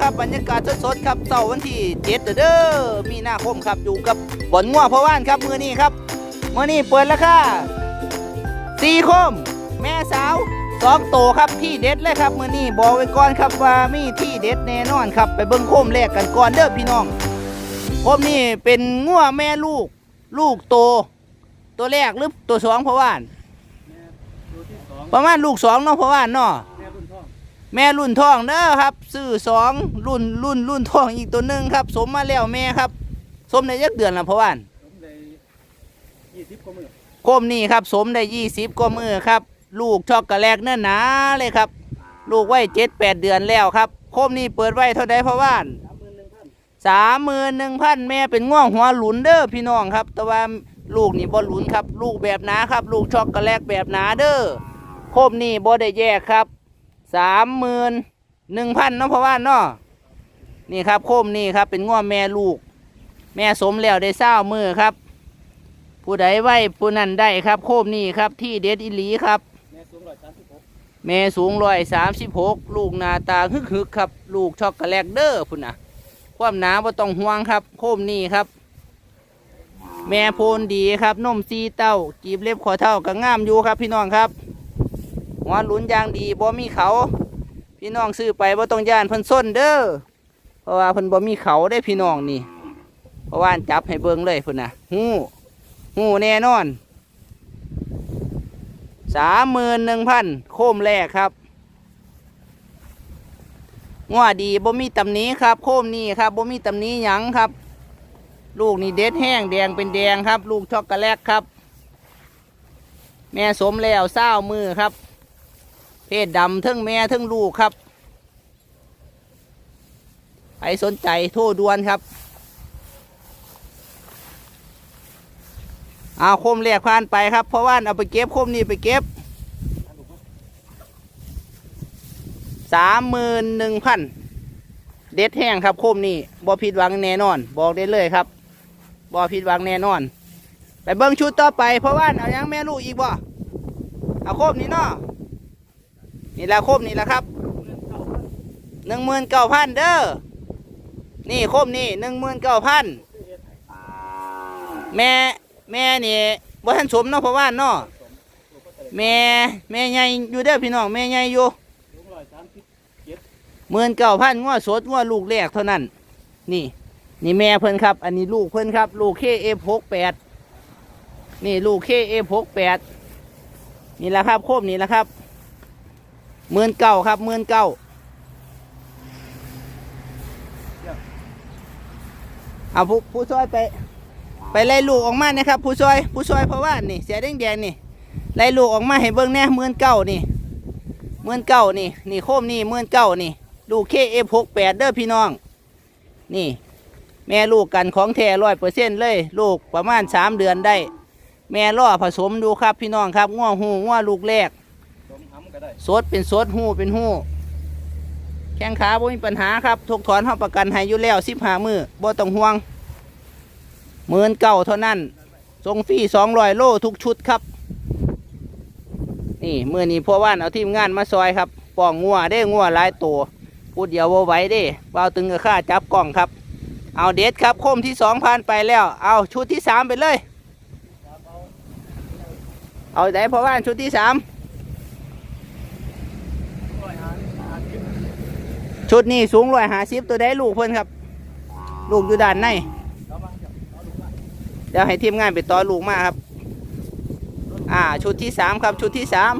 ครับเสาร์วันที่เจ็ดเด้อมีนาคมครับอยู่กับบ่อนงัวพ่อว่านครับมือนี้ครับมือนี้เปิดราคาสี่คม แม่สาวสองโตครับที่เด็ดเลยครับมือนี้บอกไว้ก่อนครับว่ามีที่เด็ดแน่นอนครับ ไปเบิ้งโคมแรกกันก่อนเด้อพี่น้องโคมนี่เป็นงัวแม่ลูก ลูกโต ตัวแรกหรือตัวสองพ่อว่าน ประมาณลูกสองเนาะพ่อว่านเนาะ แม่รุ่นทองเด้อครับ ซื้อสองรุ่นรุ่นรุ่นทองอีกตัวหนึ่งครับ สมมาแล้วแม่ครับ สมในยักเดือนละพ่อว่านผมได้ยี่สิบกว่ามือโคมนี่ครับ สมได้ยี่สิบกว่ามือครับ ลูกช็อกโกแลตเนื้อหนาเลยครับ ลูกไว้เจ็ดแปดเดือนแล้วครับโคมนี่เปิดไว้เท่าใดพ่อว่านสามหมื่นหนึ่งพันสามหมื่นหนึ่งพันแม่เป็นง่วงหัวหลุนเด้อพี่น้องครับ แต่ว่าลูกนี่บ่หลุนครับ ลูกแบบหนาครับ ลูกช็อกโกแลตแบบหนาเด้อโคมนี่บ่ได้แยกครับ สามหมื่นหนึ่งพันเนาะเพ่อว่านเนาะนี่ครับโคมนี่ครับ เป็นง่วงแม่ลูก แม่สมแล้วได้เศร้ามือครับ ผู้ใดไหวผู้นั้นได้ครับ โคมนี่ครับ ที่เด็ดอิลีครับ แม่สูงร้อยสามสิบหกแม่สูงร้อยสามสิบหกลูกหน้าตาฮึกฮึกครับ ลูกช็อกโกแลตเด้อพุ่นนะความหนาบ่ต้องห่วงครับ โคมนี่ครับ แม่โพนดีครับนมซีเต้ากีบเล็บขอเท่าก็งามอยู่ครับพี่น้องครับ หัวหลุนยางดีบ่มีเขา พี่น้องซื้อไปบ่ต้องย่านเพิ่นส้นเด้อเพราะว่าเพิ่นบ่มีเขาได้พี่น้องนี่เพราะว่าจับให้เบิ่งเลยพุ่นนะหูหูแน่นอนสามหมื่นหนึ่งพันโคมแรกครับงวดีบ่มีตำนี้ครับ โคมนี่ครับบ่มีตำนี้หยังครับ ลูกนี่เด็ดแห้งแดงเป็นแดงครับ ลูกช็อกโกแลตครับ แม่สมแล้วเศร้ามือครับ เพศดำทั้งแม่ทั้งลูกครับใครสนใจโทรด่วนครับเอาโคมแรกผ่านไปครับ เพราะว่าเอาไปเก็บโคมนี่ไปเก็บสามหมื่นหนึ่งพันเด็ดแห้งครับโคมนี่บ่ผิดหวังแน่นอน บอกได้เลยครับบ่ผิดหวังแน่นอน ไปเบิ้งชุดต่อไปเพราะว่าเอายังแม่ลูกอีกบ่เอาโคมนี่เนาะ นี่แหละโคมนี่แหละครับหนึ่งหมื่นเก้าพันเด้อนี่โคมนี่หนึ่งหมื่นเก้าพันแม่แม่นี่บ่ทันสมเนาะเพราะว่าเนาะแม่แม่ใหญ่อยู่เด้อพี่น้องแม่ใหญ่อยู่หมื่นเก้าพันงวดสดงวดลูกแรกเท่านั้น นี่ นี่แม่เพิ่นครับ อันนี้ลูกเพิ่นครับ ลูกเคเอฟหกแปดนี่ลูกเคเอฟหกแปดนี่แหละครับโคบนี่แหละครับ หมื่นเก้าครับหมื่นเก้าเอาผู้ผู้ช่วยไป ไปไล่ลูกออกมานะครับ ผู้ช่วยผู้ช่วยเพราะว่านี่เสียแดงแดงนี่ไล่ลูกออกมาให้เบิ่งแหน่หมื่นเก้านี่หมื่นเก้านี่ นี่โคมนี่หมื่นเก้านี่ ลูกเคเอฟหกแปดเด้อพี่น้อง นี่ แม่ลูกกันของแท้ร้อยเปอร์เซ็นต์เลย ลูกประมาณสามเดือนได้ แม่ล่อผสมดูครับพี่น้องครับง้อหูง้อลูกแรก ได้สดเป็นสดหูเป็นหูแข้งขาบ่มีปัญหาครับทุกถอนเฮาประกันให้อยู่แล้วสิบห้ามือบ่ต้องห่วงหมื่นเก้าเท่านั้นส่งฟรีสองร้อยโลทุกชุดครับ นี่มือนี้พ่อว่านเอาทีมงานมาซอยครับป้องงัวได้งัวหลายตัวพูดเดียวว่าไหว้ด้เบาตึงกับข้าจับกล่องครับ เอาเด็ดครับโคมที่สองผ่านไปแล้ว เอาชุดที่สามไปเลย เอาไหนพ่อว่านชุดที่สาม ร้อยห้าห้าสิบ ชุดนี้สูงร้อยหาสิบตัวได้ลูกเพิ่นครับ ลูกอยู่ด้านในเอามาเดี๋ยวให้ทีมงานไปต่อลูกมาครับ อ่า ชุดที่สามครับ ชุดที่สาม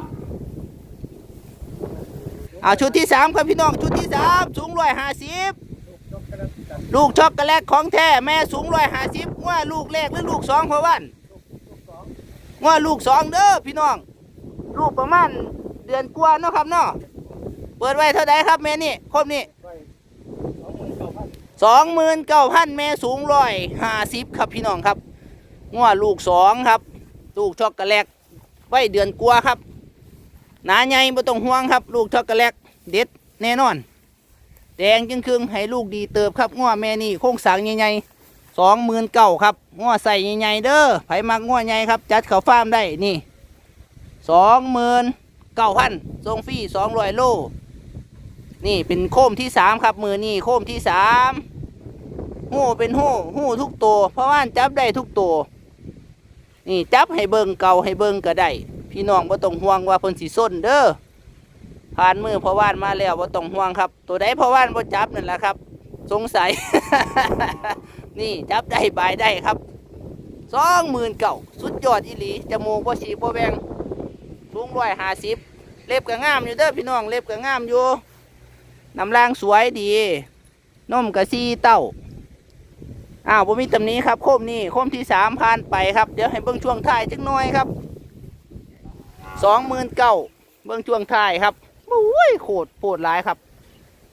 อ่าชุดที่สามครับพี่น้องชุดที่สามสูงร้อยหาสิบลูกช็อกโกแลตของแท้แม่สูงร้อยหาสิบว่าลูกแรกหรือลูกสองพราะวันว่าลูกสองเด้อพี่น้อง ลูกประมาณเดือนกว่าเนาะครับเนาะ เปิดไว้เท่าไดครับแม่นี่ครบนี่สองหมื่นเก้าพันสองหมื่นเก้าพันแม่สูงร้อยห้าสิบครับพี่น้องครับงัวลูกสองครับ ลูกช็อกโกแลตไว้เดือนกว่าครับ หนาใหญ่ไม่ต้องห่วงครับ ลูกช็อกโกแลตเด็ดแน่นอน แดงจึงครึ่งให้ลูกดีเติบครับงัวแม่นี่โค้งสางใหญ่ๆสองหมื่นเก้าครับงัวใส่ใหญ่ๆเด้อไผมักงัวใหญ่ครับ จัดเขาฟาร์มได้นี่สองหมื่นเก้าพันส่งฟรีสองร้อยโล นี่เป็นโคมที่สามครับมือนี่โคมที่สามหู้เป็นหู้หู้ทุกตัว เพราะว่าจับได้ทุกตัวนี่จับให้เบิงเก่าให้เบิงก็ได้พี่น้องบ่ต้องห่วงว่าเพิ่นสิส้นเด้อผ่านมือเพราะว่านมาแล้วบ่ต้องห่วงครับ ตัวใดเพราะว่านบ่จับนั่นแหละครับ สงสัย นี่จับได้บายได้ครับสองหมื่นเก่าสุดยอดอีหลีจมูกบ่ฉีกบ่แบงสูงร้อยห้าสิบเล็บก็งามอยู่เด้อพี่น้องเล็บก็งามอยู่ น้ำลางสวยดีนมกระซีเต้าอ้าวผมมีตำนี้ครับ โคมนี่โคมที่สามผ่านไปครับ เดี๋ยวให้เบิ้งช่วงท้ายจักหน่อยครับสองหมื่นเก้าเบิ้งช่วงท้ายครับโอ้ยโคตรโปดหลายครับ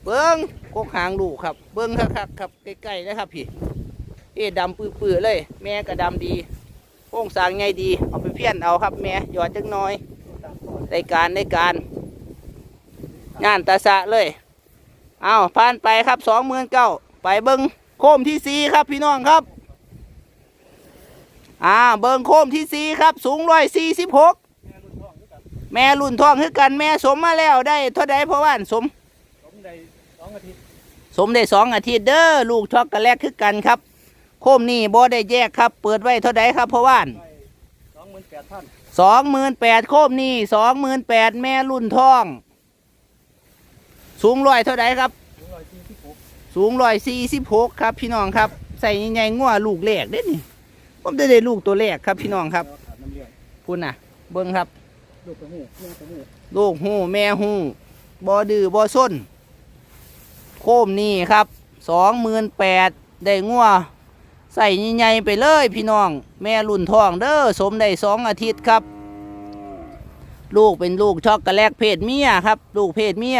เบิ้งกกหางลูกครับ เบิ้งคักๆครับใกล้ๆนะครับพี่เอ๊ดำปื้อๆเลย แม่ก็ดำดีโค้งสางไงดี เอาไปเพี้ยนเอาครับ แม่หยอดจักหน่อยได้การได้การงานตาสะเลย อาผ่านไปครับสองหมื่นเก้าไปเบิ้งโคมที่สีครับพี่น้องครับอ่าเบิ้งโคมที่สีครับ สูงร้อยสี่สิบหกแม่รุ่นทองคือกันแม่สมมาแล้วได้เท่าใดเพราะว่าสมผมได้สองอาทิตย์สมได้สองอาทิตย์เด้อลูกช็อกโกแลตคือกันครับ โคมนี่บ่ได้แยกครับ เปิดไว้เท่าใดครับเพราะว่าได้สองหมื่นแปดพันสองหมื่นแปดโคมนี่สองหมื่นแปดแม่รุ่นทอง สูงร้อยเท่าใดครับถึงร้อยสี่สิบหกสูงร้อยสี่สิบหกครับ พี่น้องครับ ใส่ใหญ่ๆงัวลูกแรกเด้นี่ผมได้ได้ลูกตัวแรกครับ พี่น้องครับแล้วขาดน้ำเลี้ยงคุณน่ะ เบิ้งครับ ลูกกระหูแม่กระหูลูกหูแม่หูบอดื้อบอส้น โคมนี่ครับสองหมื่นแปดได้งัวใส่ใหญ่ๆไปเลยพี่น้อง แม่รุ่นทองเด้อสมได้สองอาทิตย์ครับ ลูกเป็นลูกช็อกโกแลตเพศเมียครับ ลูกเพศเมีย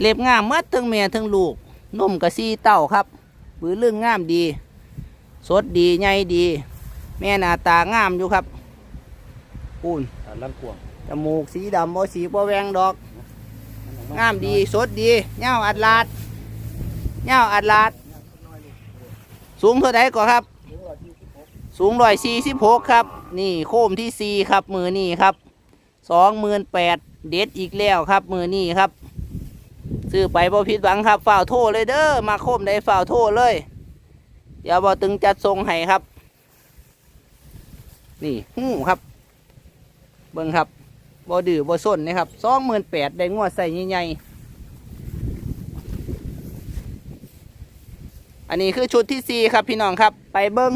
เล็บงามหมัดทั้งแม่ทั้งลูกนมกระซีเต้าครับบือเรื่องงามดี สดดีใหญ่ดี แม่หน้าตางามอยู่ครับปูนขาดลำกวงจมูกสีดำบ่สีบ่แหวงดอก งามดีสดดีเง่าอัดลาดเง่าอัดลาด สูงเท่าไดก่อนครับถึงร้อยยี่สิบหกสูงร้อยสี่สิบหกครับ นี่โคมที่สี่ครับ มือนี่ครับสองหมื่นแปดเด็ดอีกแล้วครับ มือนี่ครับ ซื้อไปบ่ผิดหวังครับฝ่าวโทรเลยเด้อมาโคมได้ฝ่าวโทรเลย เดี๋ยวบ่ตึงจัดทรงให้ครับ นี่หู้ครับ เบิ่งครับบ่ดื้อบ่ส้นนะครับสองหมื่นแปดได้งวดใส่ใหญ่ๆอันนี้คือชุดที่สี่ครับพี่น้องครับ ไปเบิ้ง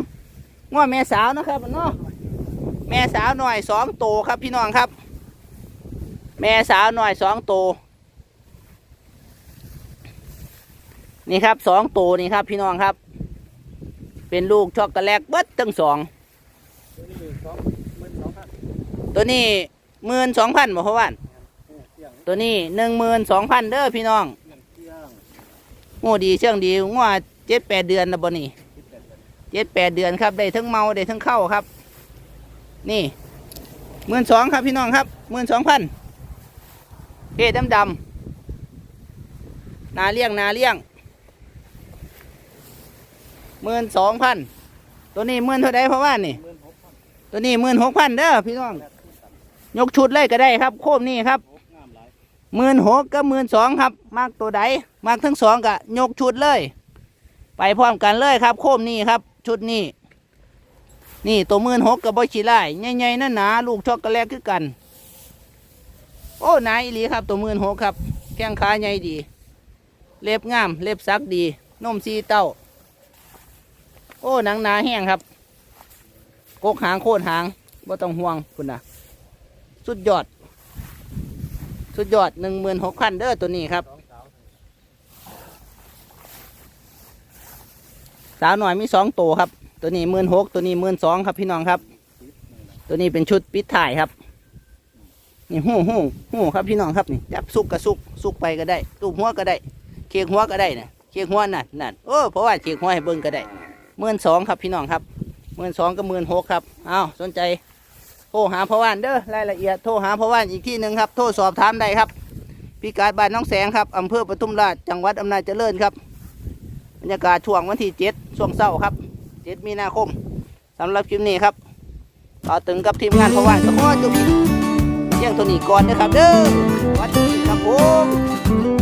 งวดแม่สาวนะครับเนาะแม่สาวหน่อยสองโตครับพี่น้องครับ แม่สาวหน่อยสองโต นี่ครับสองโตวนี่ครับพี่น้องครับ เป็นลูกช็อกโกแลตเบิดทั้งสองตัวนี้สองหมื่นสองพันตัวนี้หมื่นสองพันบ่เพราะว่าเสี่ยงตัวนี้หนึ่งหมื่นสองพันเด้อพี่น้องเสี่ยงเสี่ยงงูดีเชื่องดีงวดเจ็ดแปดเดือนนะบ่นี่สิบแปดเดือนเจ็ดแปดเดือนครับได้ทั้งเมาได้ทั้งเข้าครับ นี่หมื่นสองครับพี่น้องครับหมื่นสองพันเพศดำดำนาเลี้ยงนาเลี้ยง หมื่นสองพันตัวนี้หมื่นเท่าไดเพราะว่านี่ ตัวนี้หมื่นหกพันเด้อพี่น้อง ยกชุดเลยก็ได้ครับ โคมนี่ครับหมื่นหกกับหมื่นสองครับ มากตัวใดมากทั้งสองกะยกชุดเลย ไปพร้อมกันเลยครับ โคมนี่ครับ ชุดนี้นี่ตัวหมื่นหกกับบอชิไล่ใหญ่ๆนั่นหนาลูกช็อกโกแลตคือกัน โอ้นายอีหลีครับ ตัวหมื่นหกครับ แข้งขาใหญ่ดี เล็บงาม เล็บสักดีนมซีเต้า โอ้หนังหนาแห้งครับ กกหางโคตรหางบ่ต้องห่วงคุณนะสุดยอด สุดยอดหนึ่งหมื่นหกพันเด้อตัวนี้ครับ สาวหน่อยมีสองตัวครับ ตัวนี้หมื่นหกตัวนี้หมื่นสองครับพี่น้องครับ ตัวนี้เป็นชุดปิดถ่ายครับ นี่หู้หู้หู้ครับพี่น้องครับนี่จับสุกกระสุกสุกไปก็ได้ลูบหัวก็ได้ เคียงหัวก็ได้นะเคียงหัวนั่นนั่นโอ้เพราะว่าเคียงหัวให้เบิ้งก็ได้ หมื่นสองครับพี่น้องครับหมื่นสองกับหมื่นหกครับอ้าวสนใจโทรหาพ่อว่านเด้อรายละเอียดโทรหาพ่อว่านอีกที่หนึ่งครับ โทรสอบถามได้ครับพิกัดบ้านน้องแสงครับอำเภอปทุมราชจังหวัดอำนาจเจริญครับบรรยากาศช่วงวันที่เจ็ดช่วงเช้าครับเจ็ดมีนาคมสำหรับคลิปนี้ครับต่อถึงกับทีมงานพราะว่าก็ขอจบเที่ยงตัวนี้ก่อนนะครับเด้อวัสดีครับผม